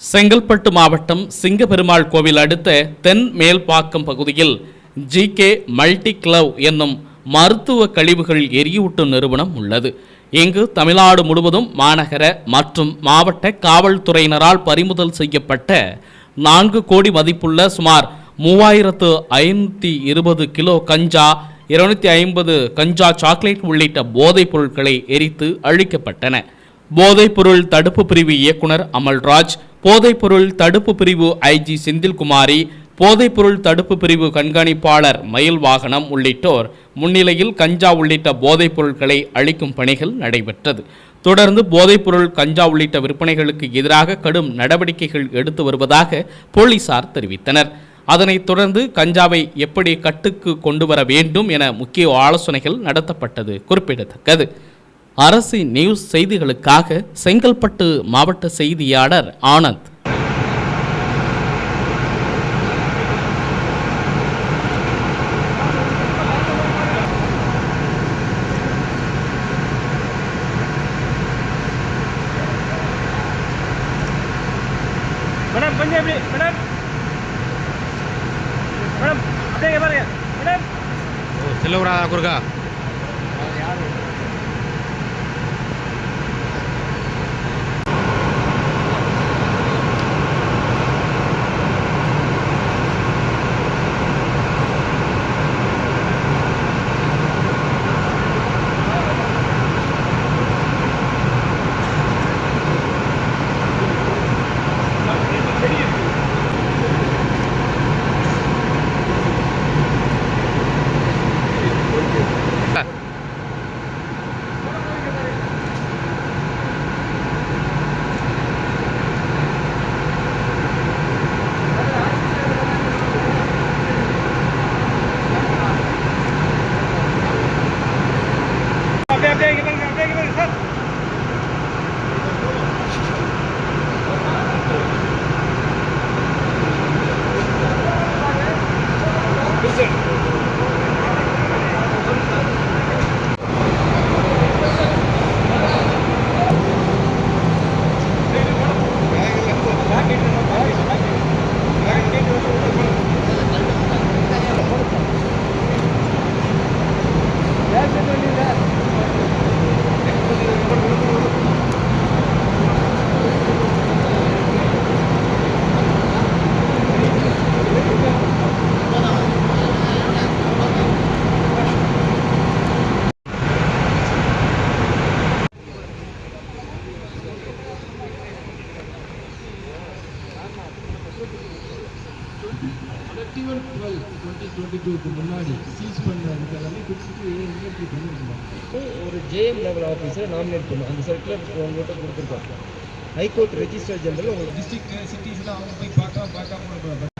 செங்கல்பட்டு மாவட்டம் சிங்கபெருமாள் கோவில் அடுத்த தென் மேல்பாக்கம் பகுதியில் ஜி கே மல்டி கிளவ் என்னும் மருத்துவ கழிவுகள் எரியூட்டும் நிறுவனம் உள்ளது. இங்கு தமிழ்நாடு முழுவதும் மாநகர மற்றும் மாவட்ட காவல்துறையினரால் பறிமுதல் செய்யப்பட்ட நான்கு கோடி மதிப்புள்ள சுமார் மூவாயிரத்து ஐநூற்றி இருபது கிலோ கஞ்சா இருநூத்தி ஐம்பது கஞ்சா சாக்லேட் உள்ளிட்ட போதைப் பொருட்களை எரித்து அழிக்கப்பட்டன. போதைப்பொருள் தடுப்பு பிரிவு இயக்குனர் அமல்ராஜ் போதைப்பொருள் தடுப்பு பிரிவு ஐஜி செந்தில்குமாரி போதைப்பொருள் தடுப்பு பிரிவு கண்காணிப்பாளர் மயில் வாகனம் உள்ளிட்டோர் முன்னிலையில் கஞ்சா உள்ளிட்ட போதைப் பொருட்களை அழிக்கும் பணிகள் நடைபெற்றது. தொடர்ந்து போதைப்பொருள் கஞ்சா உள்ளிட்ட விற்பனைகளுக்கு எதிராக கடும் நடவடிக்கைகள் எடுத்து வருவதாக போலீசார் தெரிவித்தனர். அதனைத் தொடர்ந்து கஞ்சாவை எப்படி கட்டுக்கு கொண்டு வர வேண்டும் என முக்கிய ஆலோசனைகள் நடத்தப்பட்டது குறிப்பிடத்தக்கது. அரசு நியூஸ் செய்திகளுக்காக செங்கல்பட்டு மாவட்ட செய்தியாளர் ஆனந்த். மேடம் கொஞ்சம் எப்படி மேடம். மேடம் அப்படியே இங்க பாருங்க. மேடம். செல்லவரா குறுக்கா Vamos. Thirty one twelve twenty twenty டூக்கு முன்னாடி சீஸ் பண்ண எல்லாமே கொடுத்துட்டு இன்வென்ட்ரி பண்ணிருக்கோம் ஒரு ஜேஎம் லெவல் ஆஃபீஸரை நாமினேட் பண்ணும். அந்த சர்க்குலர் உங்கள்கிட்ட கொடுத்துருக்கோம் ஹைகோர்ட் ரெஜிஸ்டர் ஜெனரல் உங்களுக்கு டிஸ்ட்ரிக்ட் சிட்டிஸ்லாம் அவங்க போய் பார்க்கலாம் பார்க்காம